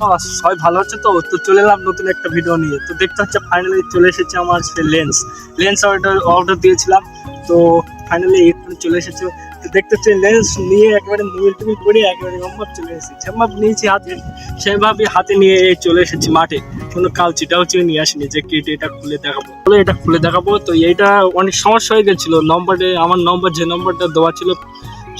আহ, সবাই ভালো হচ্ছে তো? তো চলে এলাম নতুন একটা ভিডিও নিয়ে। তো দেখতে হচ্ছে ফাইনালি চলে এসেছে আমার সে লেন্স লেন্স অর্ডার অর্ডার দিয়েছিলাম। তো ফাইনালি এখানে চলে এসেছে। তো দেখতে হচ্ছে লেন্স নিয়ে একেবারে মোবাইল টিবিল করে একেবারে নম্বর চলে এসেছে। যেমন নিয়েছি হাতে সেভাবে হাতে নিয়ে চলে এসেছি মাঠে। কোনো কালচি টাউচি নিয়ে আসিনি যে কেটে এটা খুলে দেখাবো। বলে এটা খুলে দেখাবো। তো এইটা অনেক সমস্যা হয়ে গেছিল। নম্বরে আমার নম্বর যে নম্বরটা দেওয়া ছিল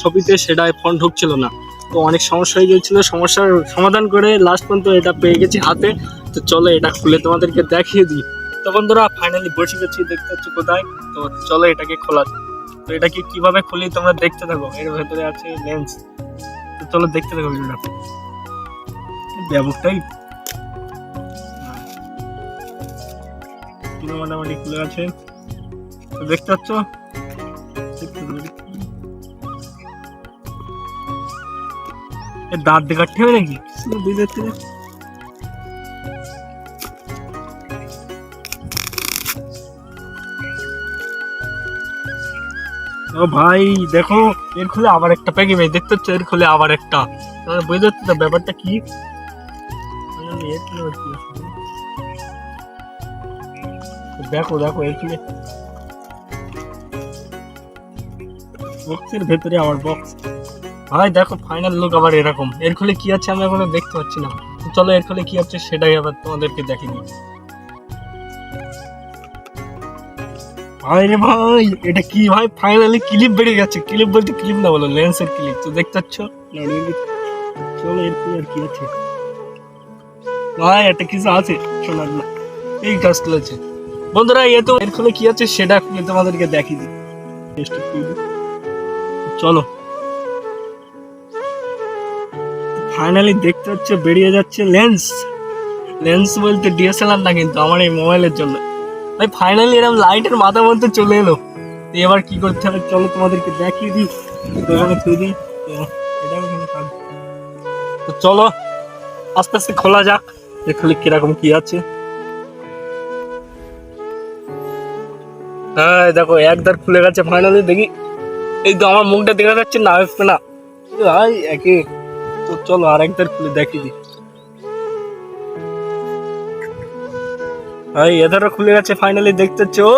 ছবিতে সেটাই ফোন ঢুকছিল না। তো অনেক সমস্যা হয়ে গিয়েছিল। সমস্যার সমাধান করে লাস্ট পর্যন্ত এটা পেয়ে গেছি হাতে। তো চলো এটা খুলে তোমাদেরকে দেখিয়ে দিই। তো বন্ধুরা ফাইনালি বসে গেছি, দেখতে হচ্ছে কোথায়? তো চলো এটাকে খোলা। তো এটাকে কীভাবে খুলি তোমরা দেখতে থাকো। এর ভেতরে আছে লেন্স তো চলো দেখতে থাকো ভিডিওটা। ব্যাপকটাই। মোটামুটি খুলে আছে দেখতে পাচ্ছ? থাকো, দেখতে থাকো। এ দাঁত দিয়ে কাটতে হবে নাকি বুঝতে থেকে ও ভাই দেখো এর খুলে আবার একটা প্যাকে ভাই দেখতে হচ্ছে এর খুলে আবার একটা তাহলে বুঝতে পারছি তো ব্যাপারটা কি আমি এর খুলে আবার কি আছে? দেখো দেখো এর খুলে বক্সের ভেতরে আবার বক্স ভাই, দেখো ফাইনাল লুক আবার এরকম। এর ফলে কি আছে আমি এখনও দেখতে পাচ্ছি না। তো চলো, এর ফলে কি আছে সেটাই আবার তোমাদেরকে দেখে দিই ভাই রে ভাই এটা কি ভাই? ফাইনালি ক্লিপ বেড়ে গেছে। ক্লিপ বলতে ক্লিপ না, বলো লেন্সের ক্লিপ তো দেখতে পাচ্ছ? চলো, এর কি আর কি আছে? ভাই এটা কিছু আছে, শোনার না। এই কাজ আছে। বন্ধুরা এ তো, এর ফলে কি আছে সেটা তোমাদেরকে দেখিয়ে একটু দিই। চলো। ফাইনালি দেখতে হচ্ছে, বেরিয়ে যাচ্ছে লেন্স লেন্স বলতে ডিএসএলআর না কিন্তু, আমার এই মোবাইলের জন্য। ভাই ফাইনালি এরকম লাইটের মাথা মধ্যে চলে এলো। তো এবার কি করতে হবে? চলো তোমাদেরকে দেখিয়ে দিই। দোকানে থুই দিই। তো তো চলো, আস্তে আস্তে খোলা যাক। দেখলে কীরকম কি আছে। হ্যাঁ দেখো একদার খুলে গেছে ফাইনালি দেখি। এই তো আমার মুখটা দেখা যাচ্ছে না, আসবে না। ভাই, একে তো চলো আর একবার খুলে দেখিয়ে দি ভাই, এধারও খুলে গেছে ফাইনালি দেখতে হচ্ছে, ও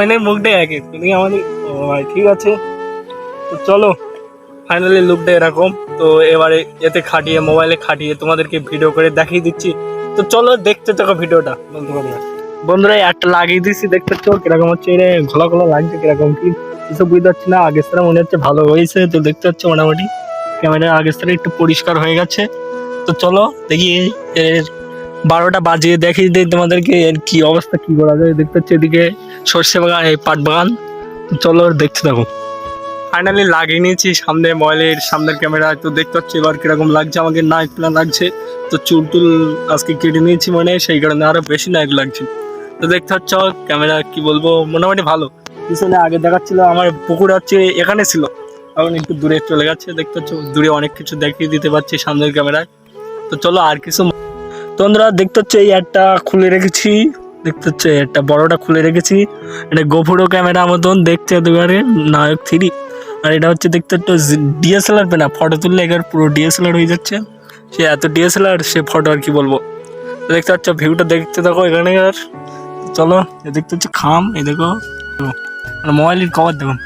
মানে মুখটা একে। তুমি আমাদের ও ভাই, ঠিক আছে। তো চলো ফাইনালি লুকটা এরকম। তো এবারে এতে খাটিয়ে মোবাইলে খাটিয়ে তোমাদেরকে ভিডিও করে দেখিয়ে দিচ্ছি। তো চলো, দেখতে থাকো ভিডিওটা বন্ধু বন্ধুরা বন্ধুরা, একটা লাগিয়ে দিচ্ছি দেখতে পাচ্ছ কীরকম হচ্ছে রে ঘোলা ঘোলা লাগছে, কীরকম কি? কিছু বুঝতে পারছি না, আগের মনে হচ্ছে ভালো হয়েছে, তো দেখতে পাচ্ছ মোটামুটি। ক্যামেরা আগের থেকে একটু পরিষ্কার হয়ে গেছে। তো চলো দেখি এর বারোটা বাজিয়ে দেখি দিই তোমাদেরকে এর কি অবস্থা, কি করা যায়। দেখতে পাচ্ছি এদিকে সর্ষে বাগান, এই পাট বাগান। চলো দেখতে থাকো। ফাইনালি লাগিয়ে নিয়েছি সামনে মোবাইলের সামনের ক্যামেরা। তো দেখতে পাচ্ছি এবার কীরকম লাগছে, আমাকে নাইট প্ল্যান লাগছে। তো চুল টুল আজকে কেটে নিয়েছি মানে সেই কারণে আরও বেশি নাইট লাগছে। তো দেখতে পাচ্ছ ক্যামেরা কি বলব, মোটামুটি ভালো। পিছনে আগে দেখাচ্ছিল আমার পুকুর হচ্ছে এখানে ছিল। এখন একটু দূরে চলে গেছে, দেখতে পাচ্ছ, দূরে অনেক কিছু দেখিয়ে দিতে পারছি সামনের ক্যামেরায়। তো চলো আর কিছু তো বন্ধুরা, দেখতে হচ্ছে এই একটা খুলে রেখেছি। দেখতে হচ্ছে একটা বড়টা খুলে রেখেছি। এটা গোপুরো ক্যামেরা মতন, দেখতে একেবারে নায়ক থ্রি। আর এটা হচ্ছে, দেখতে একটু ডিএসএলআর পেনা ফটো তুললে এবার পুরো ডিএসএলআর হয়ে যাচ্ছে। সে এত ডিএসএলআর সে ফটো আর কি বলব? দেখতে পাচ্ছ ভিউটা দেখতে থাকো এখানে আর। চলো দেখতে হচ্ছে খাম, এই দেখো। মোবাইলের কভার দেখুন।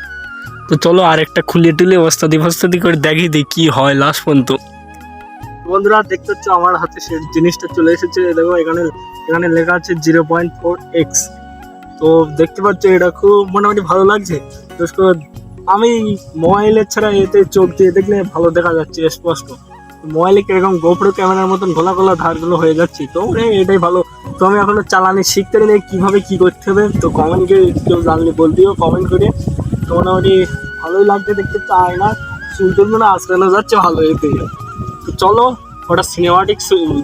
তো চলো আর একটা খুলিয়ে টুলে ওস্তাদি ফস্তাদি করে দেখি দিই কি হয় লাস্ট পর্যন্ত। বন্ধুরা, দেখতে হচ্ছে আমার হাতে সে জিনিসটা চলে এসেছে। দেখো, এখানে এখানে লেখা আছে জিরো পয়েন্ট ফোর এক্স তো দেখতে পাচ্ছ, এটা খুব মোটামুটি ভালো লাগছে। আমি মোবাইলের ছাড়া এতে চোখ দিয়ে দেখলে ভালো দেখা যাচ্ছে, স্পষ্ট। মোবাইলে কীরকম গোপ্রো ক্যামেরার মতন ঘোলা ঘোলা ধারগুলো হয়ে যাচ্ছে, তো এটাই ভালো। তো আমি এখনও চালানি শিখতে নেই কীভাবে কি করতে হবে, তো কমেন্টে কেউ জানলে বলবিও কমেন্ট করে। মোটামুটি ভালোই লাগছে দেখতে চাই না? টুলগুলো না যাচ্ছে ভালো এতে তো চলো, ওটা সিনেমাটিক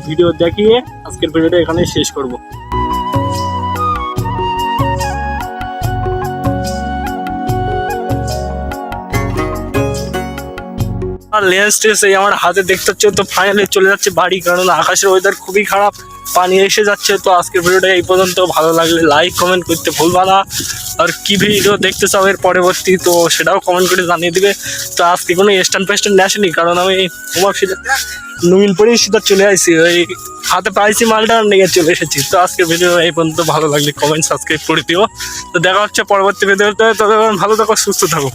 ভিডিও দেখিয়ে আজকের ভিডিওটা এখানে শেষ করব। লেন্স টেস আমার হাতে দেখতে হচ্ছে, তো ফাইনালি চলে যাচ্ছে বাড়ি কারণ আকাশের ওয়েদার খুবই খারাপ। পানি এসে যাচ্ছে, তো আজকের ভিডিওটা এই পর্যন্ত। ভালো লাগলে লাইক কমেন্ট করতে ভুলবা না। আর কি ভিডিও দেখতে চাও এর পরবর্তী, তো সেটাও কমেন্ট করে জানিয়ে দিবে। তো আজকে কোনো স্ট্যান্ড ফেস্ট্যান্ড আসেনি, কারণ আমি তোমার সিধা নুইল পরেই সিধা চলে আসি ওই হাতে পাইছি মালটা নিয়ে চলে এসেছি। তো আজকের ভিডিও এই পর্যন্ত, ভালো লাগলে কমেন্ট সাবস্ক্রাইব করে দিও। তো দেখা হচ্ছে পরবর্তী ভিডিওতে তবে ভালো থাকো, সুস্থ থাকো।